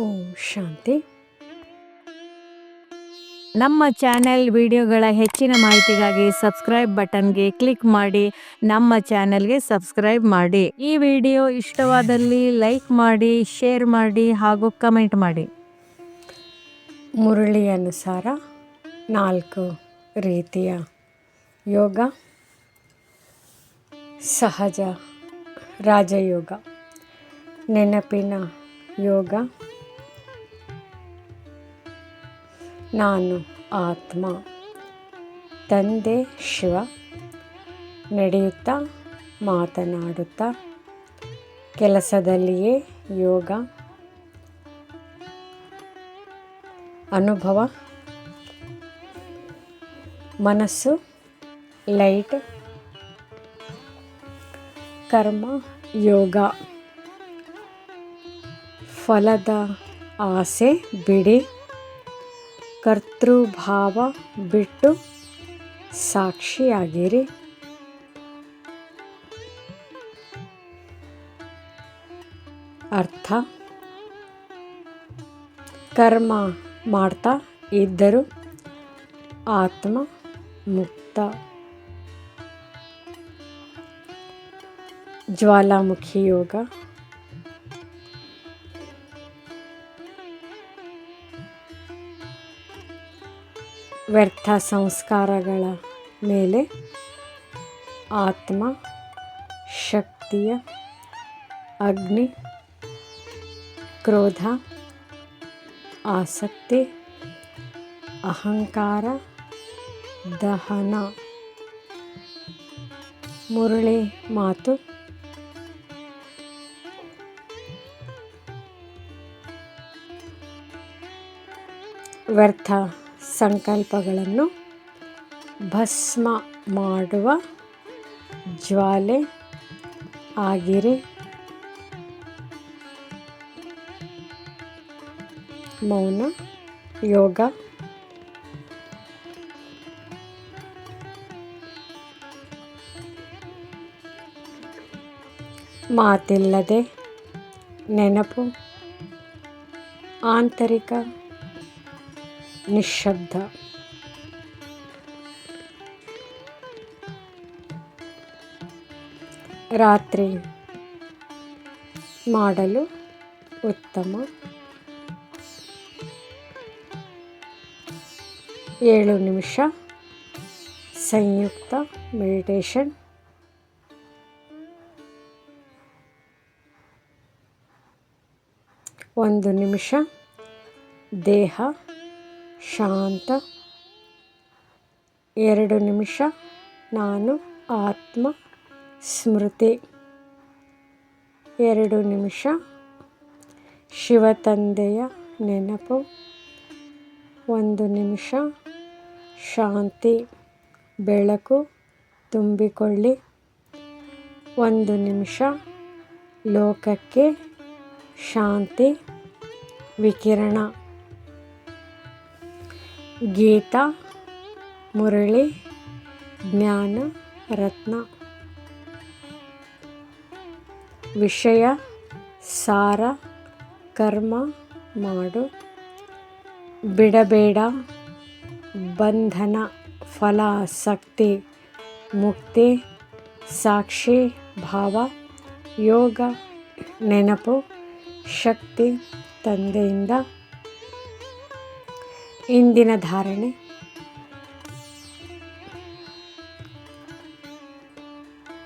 ಓಂ ಶಾಂತಿ. ನಮ್ಮ ಚಾನೆಲ್ ವಿಡಿಯೋಗಳ ಹೆಚ್ಚಿನ ಮಾಹಿತಿಗಾಗಿ ಸಬ್ಸ್ಕ್ರೈಬ್ ಬಟನ್ಗೆ ಕ್ಲಿಕ್ ಮಾಡಿ, ನಮ್ಮ ಚಾನೆಲ್ಗೆ ಸಬ್ಸ್ಕ್ರೈಬ್ ಮಾಡಿ. ಈ ವಿಡಿಯೋ ಇಷ್ಟವಾದಲ್ಲಿ ಲೈಕ್ ಮಾಡಿ, ಶೇರ್ ಮಾಡಿ ಹಾಗೂ ಕಮೆಂಟ್ ಮಾಡಿ. ಮುರಳಿ ಅನುಸಾರ ನಾಲ್ಕು ರೀತಿಯ ಯೋಗ, ಸಹಜ ರಾಜಯೋಗ, ನೆನಪಿನ ಯೋಗ ನಾನು ಆತ್ಮ. ತಂದೆ ಶಿವ ನಡೆಯುತ್ತಾ ಮಾತನಾಡುತ್ತಾ ಕೆಲಸದಲ್ಲಿಯೇ ಯೋಗ, ಅನುಭವ, ಮನಸ್ಸು, ಲೈಟ್, ಕರ್ಮ, ಯೋಗ. ಫಲದ ಆಸೆ ಬಿಡಿ. ಕರ್ತೃಭಾವ ಬಿಟ್ಟು ಸಾಕ್ಷಿಯಾಗಿರಿ. ಅರ್ಥ. ಕರ್ಮ ಮಾಡ್ತಾ ಇದ್ದರು ಆತ್ಮ ಮುಕ್ತ. ಜ್ವಾಲಾಮುಖಿ ಯೋಗ. ವ್ಯರ್ಥ ಸಂಸ್ಕಾರಗಳ ಮೇಲೆ ಆತ್ಮ ಶಕ್ತಿಯ ಅಗ್ನಿ ಕ್ರೋಧ ಆಸಕ್ತಿ ಅಹಂಕಾರ ದಹನ. ಮುರಳಿ ಮಾತು. ವ್ಯರ್ಥ ಸಂಕಲ್ಪಗಳನ್ನು ಭಸ್ಮ ಮಾಡುವ ಜ್ವಾಲೆ ಆಗಿರಿ. ಮೌನ ಯೋಗ. ಮಾತಿಲ್ಲದೆ ನೆನಪು ಆಂತರಿಕ ನಿಶ್ಶಬ್ದ. ರಾತ್ರಿ ಮಾಡಲು ಉತ್ತಮ. ಏಳು ನಿಮಿಷ ಸಂಯುಕ್ತ ಮೆಡಿಟೇಷನ್. ಒಂದು ನಿಮಿಷ ದೇಹ ಶಾಂತ. ಎರಡು ನಿಮಿಷ, ನಾನು ಆತ್ಮ ಸ್ಮೃತಿ. ಎರಡು ನಿಮಿಷ ಶಿವತಂದೆಯ ನೆನಪು. ಒಂದು ನಿಮಿಷ, ಶಾಂತಿ, ಬೆಳಕು ತುಂಬಿಕೊಳ್ಳಿ. ಒಂದು ನಿಮಿಷ, ಲೋಕಕ್ಕೆ ಶಾಂತಿ, ವಿಕಿರಣ. ಗೀತಾ, ಮುರಳಿ, ಜ್ಞಾನ, ರತ್ನ. ವಿಷಯ, ಸಾರ, ಕರ್ಮ, ಮಾಡು. ಬಿಡಬೇಡ, ಬಂಧನ ಫಲಾಸಕ್ತಿ ಮುಕ್ತಿ, ಸಾಕ್ಷಿ, ಭಾವ, ಯೋಗ, ನೆನಪು, ಶಕ್ತಿ, ತಂದೆಯಿಂದ. ಇಂದಿನ ಧಾರಣೆ.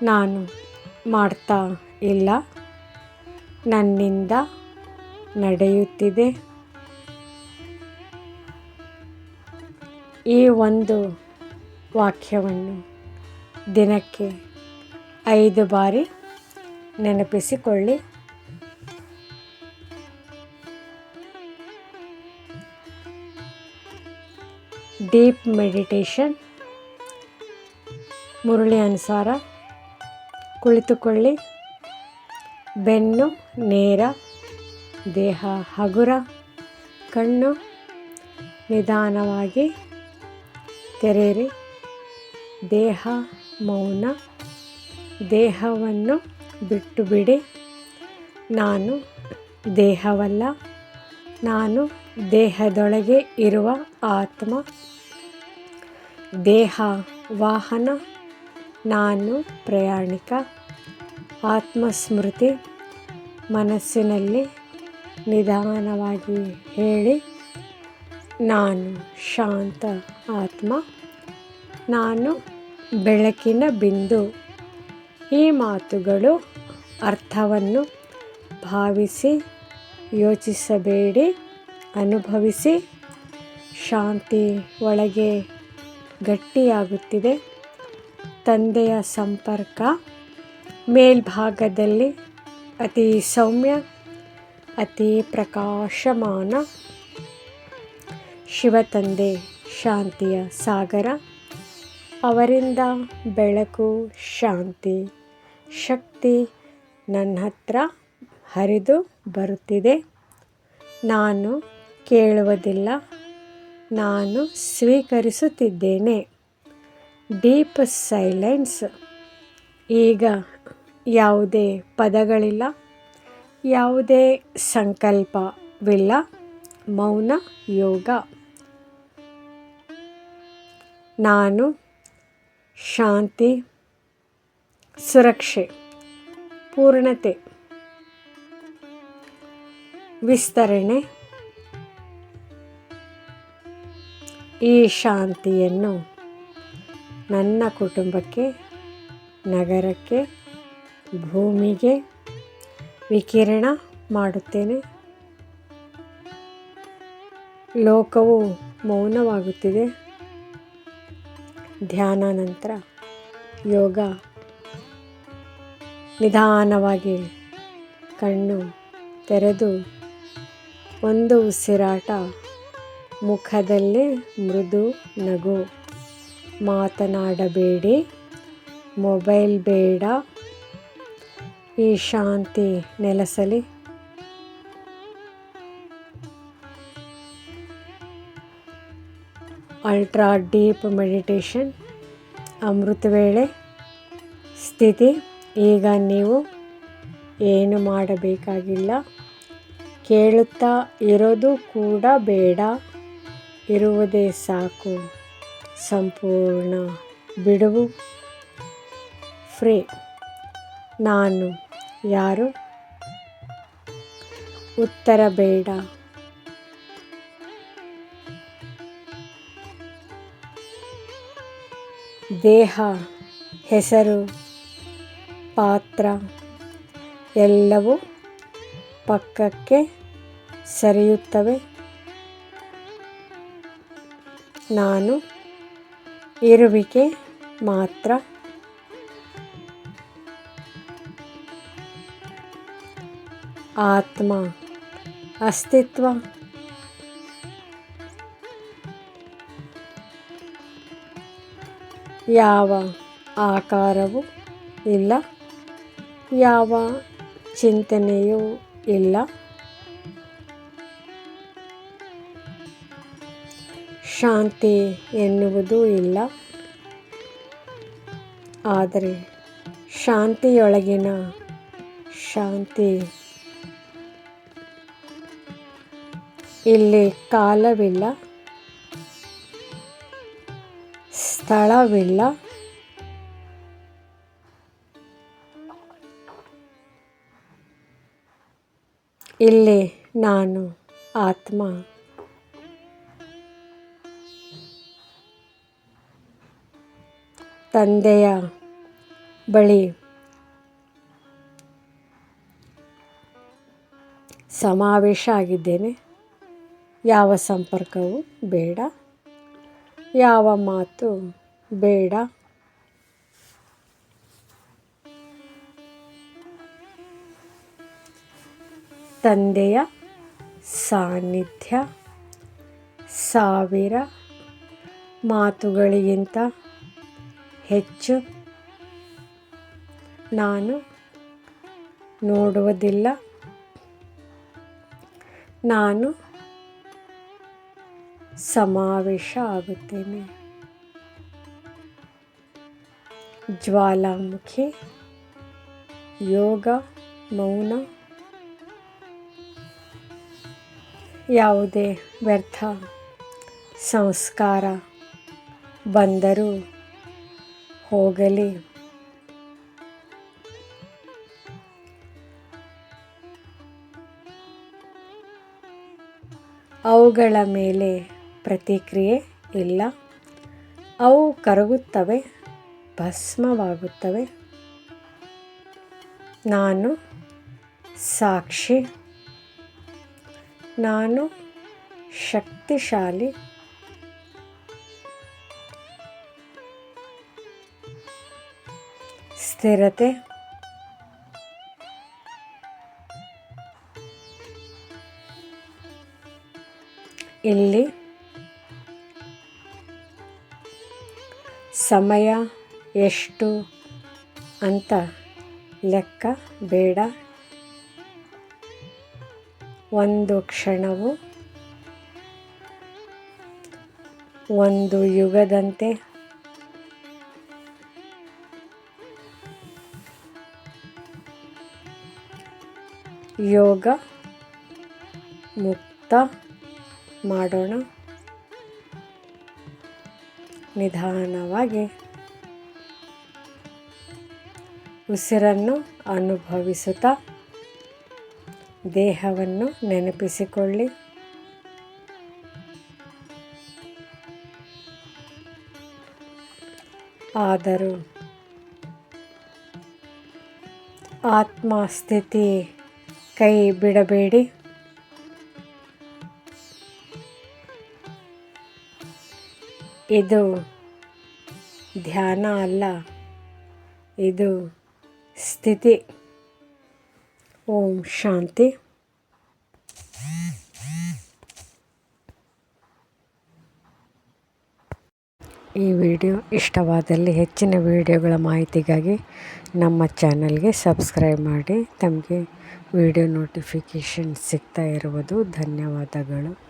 ನಾನು ಮಾಡ್ತಾ ಇಲ್ಲ. ನನ್ನಿಂದ ನಡೆಯುತ್ತಿದೆ. ಈ ಒಂದು ವಾಕ್ಯವನ್ನು ದಿನಕ್ಕೆ ಐದು ಬಾರಿ ನೆನಪಿಸಿಕೊಳ್ಳಿ. ಡೀಪ್ ಮೆಡಿಟೇಷನ್, ಮುರುಳಿ ಅನುಸಾರ ಕುಳಿತುಕೊಳ್ಳಿ. ಬೆನ್ನು, ನೇರ, ದೇಹ, ಹಗುರ, ಕಣ್ಣು ನಿಧಾನವಾಗಿ ತೆರೆಯಿರಿ. ದೇಹ, ಮೌನ, ದೇಹವನ್ನು ಬಿಟ್ಟು ಬಿಡಿ ನಾನು ದೇಹವಲ್ಲ, ನಾನು ದೇಹದೊಳಗೆ ಇರುವ ಆತ್ಮ. ದೇಹ, ವಾಹನ, ನಾನು ಪ್ರಯಾಣಿಕ, ಆತ್ಮಸ್ಮೃತಿ, ಮನಸ್ಸಿನಲ್ಲಿ ನಿಧಾನವಾಗಿ ಹೇಳಿ, ನಾನು ಶಾಂತ ಆತ್ಮ, ನಾನು ಬೆಳಕಿನ ಬಿಂದು. ಈ ಮಾತುಗಳು ಅರ್ಥವನ್ನು ಭಾವಿಸಿ, ಯೋಚಿಸಬೇಡಿ, ಅನುಭವಿಸಿ, ಶಾಂತಿ ಒಳಗೆ ಗಟ್ಟಿಯಾಗುತ್ತಿದೆ. ತಂದೆಯ ಸಂಪರ್ಕ, ಮೇಲ್ಭಾಗದಲ್ಲಿ ಅತಿ ಸೌಮ್ಯ, ಅತಿ ಪ್ರಕಾಶಮಾನ. ಶಿವತಂದೆ ಶಾಂತಿಯ ಸಾಗರ, ಅವರಿಂದ ಬೆಳಕು ಶಾಂತಿ, ಶಕ್ತಿ ನನ್ನ ಹತ್ರ ಹರಿದು ಬರುತ್ತಿದೆ. ನಾನು ಕೇಳುವುದಿಲ್ಲ ನಾನು ಸ್ವೀಕರಿಸುತ್ತಿದ್ದೇನೆ. Deep silence. ಈಗ ಯಾವುದೇ ಪದಗಳಿಲ್ಲ, ಯಾವುದೇ ಸಂಕಲ್ಪವಿಲ್ಲ. ಮೌನ ಯೋಗ. ನಾನು ಶಾಂತಿ, ಸುರಕ್ಷೆ, ಪೂರ್ಣತೆ, ವಿಸ್ತರಣೆ ಈ ಶಾಂತಿಯನ್ನು ನನ್ನ ಕುಟುಂಬಕ್ಕೆ, ನಗರಕ್ಕೆ, ಭೂಮಿಗೆ ವಿಕಿರಣ ಮಾಡುತ್ತೇನೆ. ಲೋಕವು ಮೌನವಾಗುತ್ತಿದೆ. ಧ್ಯಾನ ನಂತರ ಯೋಗ ನಿಧಾನವಾಗಿ ಕಣ್ಣು ತೆರೆದು ಒಂದು ಉಸಿರಾಟ ಮುಖದಲ್ಲಿ ಮೃದು ನಗು. ಮಾತನಾಡಬೇಡಿ, ಮೊಬೈಲ್ ಬೇಡ. ಈ ಶಾಂತಿ ನೆಲೆಸಲಿ. ಅಲ್ಟ್ರಾ ಡೀಪ್ ಮೆಡಿಟೇಷನ್, ಅಮೃತ ವೇಳೆ. ಸ್ಥಿತಿ, ಈಗ ನೀವು ಏನು ಮಾಡಬೇಕಾಗಿಲ್ಲ. ಕೇಳುತ್ತಾ ಇರೋದು ಕೂಡ ಬೇಡ. ಇರುವುದೇ ಸಾಕು. ಸಂಪೂರ್ಣ ಬಿಡುವು. ಫ್ರೀ, ನಾನು ಯಾರು? ಉತ್ತರ ಬೇಡ. ದೇಹ, ಹೆಸರು, ಪಾತ್ರ ಎಲ್ಲವೂ ಪಕ್ಕಕ್ಕೆ ಸರಿಯುತ್ತವೆ. ನಾನು ಇರುವಿಕೆ ಮಾತ್ರ. ಆತ್ಮ ಅಸ್ತಿತ್ವ. ಯಾವ ಆಕಾರವೂ ಇಲ್ಲ ಯಾವ ಚಿಂತನೆಯೂ ಇಲ್ಲ. ಶಾಂತಿ ಎನ್ನುವುದೂ ಇಲ್ಲ. ಆದರೆ ಶಾಂತಿಯೊಳಗಿನ ಶಾಂತಿ ಇಲ್ಲಿ ಕಾಲವಿಲ್ಲ ಸ್ಥಳವಿಲ್ಲ. ಇಲ್ಲಿ ನಾನು ಆತ್ಮ ತಂದೆಯ ಬಳಿ ಸಮಾವೇಶ ಆಗಿದ್ದೇನೆ. ಯಾವ ಸಂಪರ್ಕವೂ ಬೇಡ. ಯಾವ ಮಾತು ಬೇಡ. ತಂದೆಯ ಸಾನ್ನಿಧ್ಯ ಸಾವಿರ ಮಾತುಗಳಿಗಿಂತ ಹೆಚ್ಚು ನಾನು ನೋಡುವುದಿಲ್ಲ. ನಾನು ಸಮಾವೇಶ ಆಗುತ್ತೇನೆ. ಜ್ವಾಲಾಮುಖಿ ಯೋಗ ಮೌನ ಯಾವುದೇ ವ್ಯರ್ಥ ಸಂಸ್ಕಾರ ಬಂದರೂ ಹೋಗಲಿ. ಅವುಗಳ ಮೇಲೆ ಪ್ರತಿಕ್ರಿಯೆ ಇಲ್ಲ. ಅವು ಕರಗುತ್ತವೆ ಭಸ್ಮವಾಗುತ್ತವೆ. ನಾನು ಸಾಕ್ಷಿ. ನಾನು ಶಕ್ತಿಶಾಲಿ. ಸ್ಥಿರತೆ ಇಲ್ಲಿ ಸಮಯ ಎಷ್ಟು ಅಂತ ಲೆಕ್ಕ ಬೇಡ. ಒಂದು ಕ್ಷಣವು ಒಂದು ಯುಗದಂತೆ ಯೋಗ ಮುಕ್ತ ಮಾಡೋಣ. ನಿಧಾನವಾಗಿ. ಉಸಿರನ್ನು ಅನುಭವಿಸುತ್ತಾ ದೇಹವನ್ನು ನೆನಪಿಸಿಕೊಳ್ಳಿ. ಆದರೂ ಆತ್ಮಸ್ಥಿತಿ ಕೈ ಬಿಡಬೇಡಿ. ಇದು ಧ್ಯಾನ ಅಲ್ಲ ಇದು ಸ್ಥಿತಿ. ಓಂ ಶಾಂತಿ. ಈ ವಿಡಿಯೋ ಇಷ್ಟವಾದಲ್ಲಿ ಹೆಚ್ಚಿನ ವಿಡಿಯೋಗಳ ಮಾಹಿತಿಗಾಗಿ ನಮ್ಮ ಚಾನಲ್ಗೆ ಸಬ್ಸ್ಕ್ರೈಬ್ ಮಾಡಿ. ತಮಗೆ ವಿಡಿಯೋ ನೋಟಿಫಿಕೇಷನ್ ಸಿಗ್ತಾ ಇರುವುದು ಧನ್ಯವಾದಗಳು.